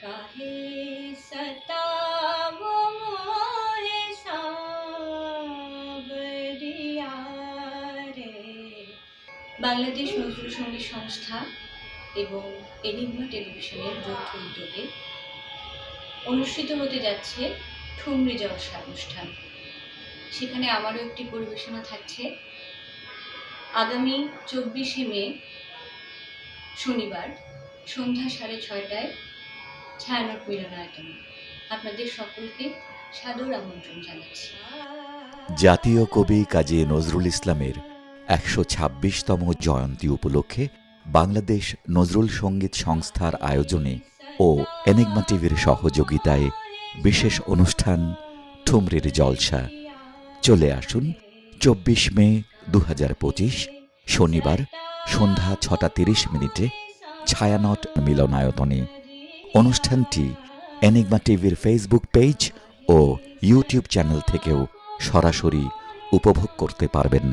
काहे सतावो मोहे सावरिया রে বাংলাদেশ নজরুল সঙ্গীত সংস্থা এবং এনিগমা টেলিভিশনের যৌথ উদ্যোগে অনুষ্ঠিত হতে যাচ্ছে ঠুমরি জলসা অনুষ্ঠান সেখানে আমারও একটি পরিবেশনা থাকছে আগামী চব্বিশে মে শনিবার সন্ধ্যা সাড়ে ছয়টায় ছায়ানট মিলনায়তনে আপনাদের সকলকে সাদর আমন্ত্রণ জানাচ্ছি। জাতীয় কবি কাজী নজরুল ইসলামের একশো ছাব্বিশতম জয়ন্তী উপলক্ষে বাংলাদেশ নজরুল সংগীত সংস্থার আয়োজনে ও এনিগমা টিভির সহযোগিতায় বিশেষ অনুষ্ঠান ঠুমরির জলসা। চলে আসুন চব্বিশ মে দু হাজার পঁচিশ, শনিবার সন্ধ্যা ছটা তিরিশ মিনিটে ছায়ানট মিলনায়তনে। অনুষ্ঠানটি এনিগমা টিভির ফেসবুক পেজ ও ইউটিউব চ্যানেল থেকেও সরাসরি উপভোগ করতে পারবেন।